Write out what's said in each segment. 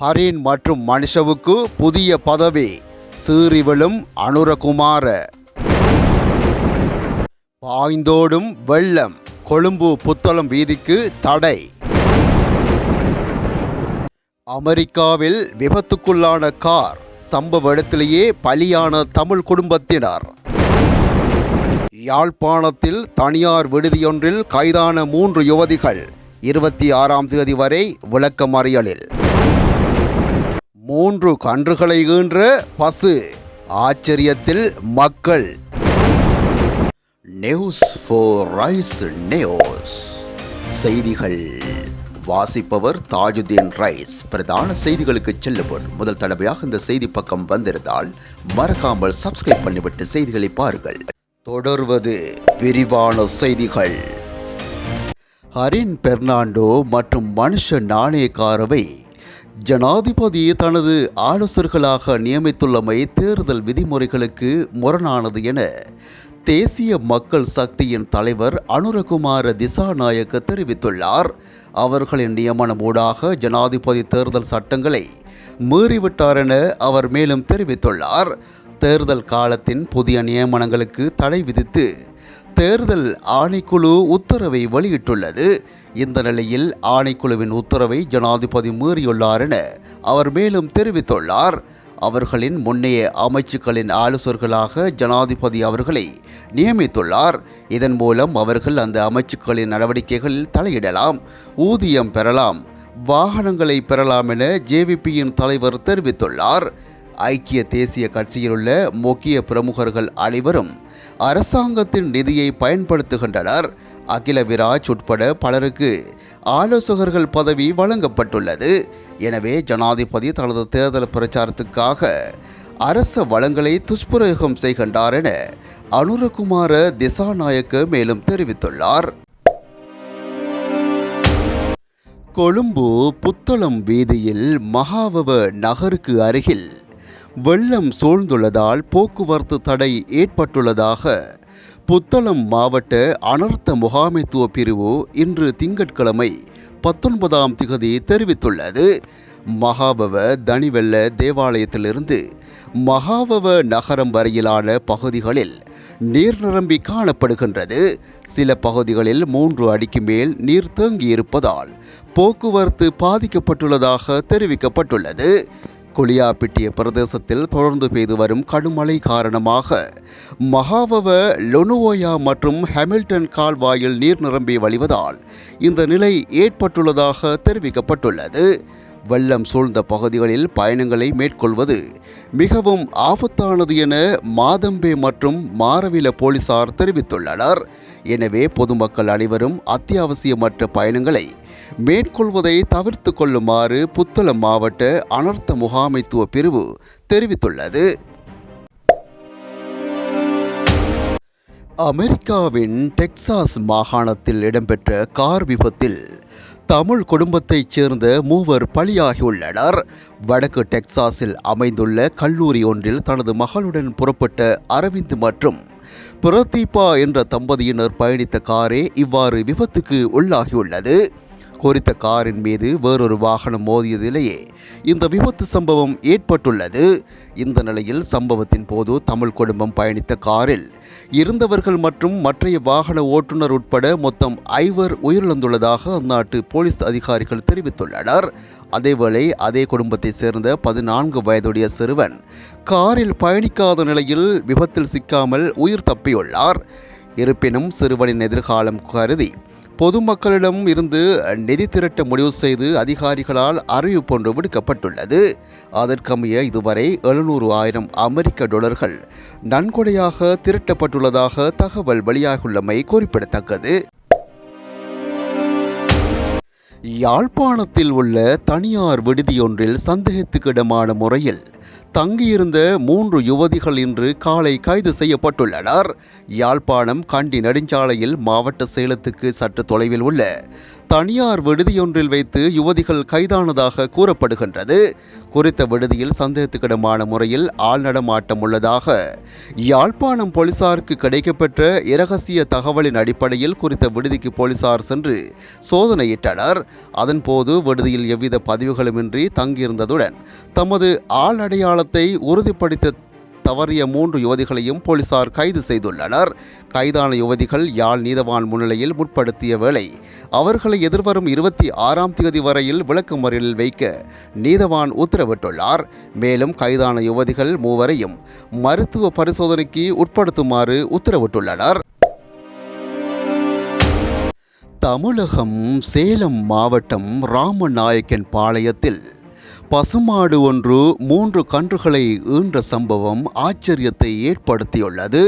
ஹரின் மற்றும் மனுஷவுக்கு புதிய பதவி சீறிவிழும் அனுரகுமார. பாய்ந்தோடும் வெள்ளம் கொழும்பு புத்தளம் வீதிக்கு தடை. அமெரிக்காவில் விபத்துக்குள்ளான கார் சம்பவ இடத்திலேயே பலியான தமிழ் குடும்பத்தினர். யாழ்ப்பாணத்தில் தனியார் விடுதியொன்றில் கைதான மூன்று யுவதிகள் இருபத்தி ஆறாம் தேதி வரை விளக்கமறியலில். மூன்று கன்றுகளை ஈன்ற பசு. ஆச்சரியத்தில் மக்கள். நியூஸ் ஃபோர் ரைஸ் நியூஸ் செய்திகள். வாசிப்பவர் தாஜுதீன் ரைஸ். பிரதான செய்திகளுக்கு செல்லுவோர். முதல் தடவையாக இந்த செய்தி பக்கம் வந்திருந்தால் மறக்காமல் சப்ஸ்கிரைப் பண்ணிவிட்டு செய்திகளை பாருங்கள். தொடர்வது விரிவான செய்திகள். ஹரின் பெர்னாண்டோ மற்றும் மனுஷ நாணயக்காரவை ஜனாதிபதி தனது ஆலோசகர்களாக நியமித்துள்ளமை தேர்தல் விதிமுறைகளுக்கு முரணானது என தேசிய மக்கள் சக்தியின் தலைவர் அனுரகுமார திசாநாயக்க தெரிவித்துள்ளார். அவர்களின் நியமனம் ஊடாக ஜனாதிபதி தேர்தல் சட்டங்களை மீறிவிட்டார் என அவர் மேலும் தெரிவித்துள்ளார். தேர்தல் காலத்தின் புதிய நியமனங்களுக்கு தடை விதித்து தேர்தல் ஆணைக்குழு உத்தரவை வெளியிட்டுள்ளது. இந்த நிலையில் ஆணைக்குழுவின் உத்தரவை ஜனாதிபதி மீறியுள்ளார் என அவர் மேலும் தெரிவித்துள்ளார். அவர்களின் முன்னைய அமைச்சுக்களின் ஆலோசகர்களாக ஜனாதிபதி அவர்களை நியமித்துள்ளார். இதன் மூலம் அவர்கள் அந்த அமைச்சுக்களின் நடவடிக்கைகளில் தலையிடலாம் ஊதியம் பெறலாம் வாகனங்களை பெறலாம் என ஜேவிபியின் தலைவர் தெரிவித்துள்ளார். ஐக்கிய தேசிய கட்சியிலுள்ள முக்கிய பிரமுகர்கள் அனைவரும் அரசாங்கத்தின் நிதியை பயன்படுத்துகின்றனர். அகில விராஜ் உட்பட பலருக்கு ஆலோசகர்கள் பதவி வழங்கப்பட்டுள்ளது. எனவே ஜனாதிபதி தனது தேர்தல் பிரச்சாரத்துக்காக அரச வளங்களை துஷ்பிரயோகம் செய்கின்றார் என அனுரகுமார திசாநாயக்க மேலும் தெரிவித்துள்ளார். கொழும்பு புத்தளம் வீதியில் மகாவவ நகருக்கு அருகில் வெள்ளம் சூழ்ந்துள்ளதால் போக்குவரத்து தடை ஏற்பட்டுள்ளதாக புத்தளம் மாவட்ட அனர்த்த முகாமைத்துவ பிரிவு இன்று திங்கட்கிழமை பத்தொன்பதாம் திகதி தெரிவித்துள்ளது. மகாபவ தனிவெல்ல தேவாலயத்திலிருந்து மகாபவ நகரம் வரையிலான பகுதிகளில் நீர் நிரம்பி காணப்படுகின்றது. சில பகுதிகளில் மூன்று அடிக்கு மேல் நீர் தேங்கியிருப்பதால் போக்குவரத்து பாதிக்கப்பட்டுள்ளதாக தெரிவிக்கப்பட்டுள்ளது. கொலியாப்பிட்டிய பிரதேசத்தில் தொடர்ந்து பெய்து வரும் கடுமழை காரணமாக மகாவவ லொனுவோயா மற்றும் ஹாமில்டன் கால்வாயில் நீர் நிரம்பி வழிவதால் இந்த நிலை ஏற்பட்டுள்ளதாக தெரிவிக்கப்பட்டுள்ளது. வெள்ளம் சூழ்ந்த பகுதிகளில் பயணங்களை மேற்கொள்வது மிகவும் ஆபத்தானது என மாதம்பே மற்றும் மாரவில போலீசார் தெரிவித்துள்ளனர். எனவே பொதுமக்கள் அனைவரும் அத்தியாவசியமற்ற பயணங்களை மேற்கொள்வதை தவிர்த்து கொள்ளுமாறு புத்தளம் மாவட்ட அனர்த்த முகாமைத்துவ பிரிவு தெரிவித்துள்ளது. அமெரிக்காவின் டெக்சாஸ் மாகாணத்தில் இடம்பெற்ற கார் விபத்தில் தமிழ் குடும்பத்தைச் சேர்ந்த மூவர் பலியாகியுள்ளனர். வடக்கு டெக்சாஸில் அமைந்துள்ள கல்லூரி ஒன்றில் தனது மகளுடன் புறப்பட்ட அரவிந்த் மற்றும் பிரதீபா என்ற தம்பதியினர் பயணித்த காரே இவ்வாறு விபத்துக்கு உள்ளாகியுள்ளது. குறித்த காரின் மீது வேறொரு வாகனம் மோதியதிலேயே இந்த விபத்து சம்பவம் ஏற்பட்டுள்ளது. இந்த நிலையில் சம்பவத்தின் போது தமிழ் குடும்பம் பயணித்த காரில் இருந்தவர்கள் மற்றும் மற்றைய வாகன ஓட்டுநர் உட்பட மொத்தம் ஐவர் உயிரிழந்துள்ளதாக அந்நாட்டு போலீஸ் அதிகாரிகள் தெரிவித்துள்ளனர். அதேவேளை அதே குடும்பத்தைச் சேர்ந்த பதினான்கு வயதுடைய சிறுவன் காரில் பயணிக்காத நிலையில் விபத்தில் சிக்காமல் உயிர் தப்பியுள்ளார். இருப்பினும் சிறுவனின் எதிர்காலம் கருதி பொதுமக்களிடம் இருந்து நிதி திரட்ட முடிவு செய்து அதிகாரிகளால் அறிவிப்பு ஒன்று விடுக்கப்பட்டுள்ளது. அதற்கமைய இதுவரை எழுநூறு ஆயிரம் அமெரிக்க டாலர்கள் நன்கொடையாக திரட்டப்பட்டுள்ளதாக தகவல் வெளியாகியுள்ளமை குறிப்பிடத்தக்கது. யாழ்ப்பாணத்தில் உள்ள தனியார் விடுதியொன்றில் சந்தேகத்துக்கிடமான முறையில் தங்கியிருந்த மூன்று யுவதிகள் இன்று காலை கைது செய்யப்பட்டுள்ளனர். யாழ்ப்பாணம் கண்டி நெடுஞ்சாலையில் மாவட்ட சேலத்துக்கு சற்று தொலைவில் உள்ள தனியார் விடுதியொன்றில் வைத்து யுவதிகள் கைதானதாக கூறப்படுகின்றது. குறித்த விடுதியில் சந்தேகத்துக்கிடமான முறையில் ஆள் நடமாட்டம் உள்ளதாக யாழ்ப்பாணம் போலீசாருக்கு கிடைக்கப்பெற்ற இரகசிய தகவலின் அடிப்படையில் குறித்த விடுதிக்கு போலீசார் சென்று சோதனையிட்டனர். அதன்போது விடுதியில் எவ்வித பதிவுகளுமின்றி தங்கியிருந்ததுடன் தமது ஆள் குற்றத்தை உறுதிப்படுத்த தவறிய மூன்று யுவதிகளையும் போலீசார் கைது செய்துள்ளனர். கைதான யுவதிகள் யாழ் நீதவான் முன்னிலையில் முற்படுத்திய வேளை அவர்களை எதிர்வரும் இருபத்தி ஆறாம் தேதி வரையில் விளக்கமறியலில் வைக்க நீதவான் உத்தரவிட்டுள்ளார். மேலும் கைதான யுவதிகள் மூவரையும் மருத்துவ பரிசோதனைக்கு உட்படுத்துமாறு உத்தரவிட்டுள்ளனர். தமிழகம் சேலம் மாவட்டம் ராமநாயக்கன் பாளையத்தில் பசுமாடு ஒன்று மூன்று கன்றுகளை ஈன்ற சம்பவம் ஆச்சரியத்தை ஏற்படுத்தியுள்ளது.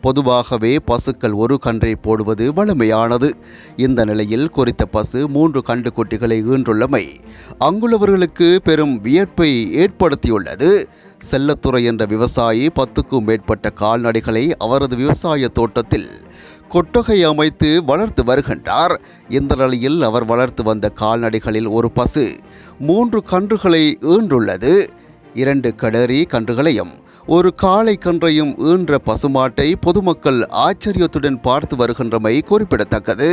பொதுவாகவே பசுக்கள் ஒரு கன்றை போடுவது வலிமையானது இந்த நிலையில் குறித்த பசு மூன்று கண்டுக்குட்டிகளை ஈன்றுள்ளமை அங்குள்ளவர்களுக்கு பெரும் வியப்பை ஏற்படுத்தியுள்ளது. செல்லத்துறை என்ற விவசாயி பத்துக்கும் மேற்பட்ட கால்நடைகளை அவரது விவசாய தோட்டத்தில் கொட்டகை அமைத்து வளர்த்து வருகின்றார். இந்த நிலையில் அவர் வளர்த்து வந்த கால்நடைகளில் ஒரு பசு மூன்று கன்றுகளை ஈன்றுள்ளது. இரண்டு கடரி கன்றுகளையும் ஒரு காளை கன்றையும் ஈன்ற பசுமாட்டை பொதுமக்கள் ஆச்சரியத்துடன் பார்த்து வருகின்றமை குறிப்பிடத்தக்கது.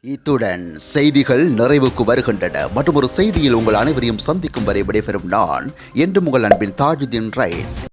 இத்துடன் செய்திகள் நிறைவுக்கு வருகின்றன. மற்றும் ஒரு செய்தியில் உங்கள் அனைவரையும் சந்திக்கும் வரை விடைபெறும் நான் என்றும் உங்கள் அன்பின் தாஜுதீன் ரைஸ்.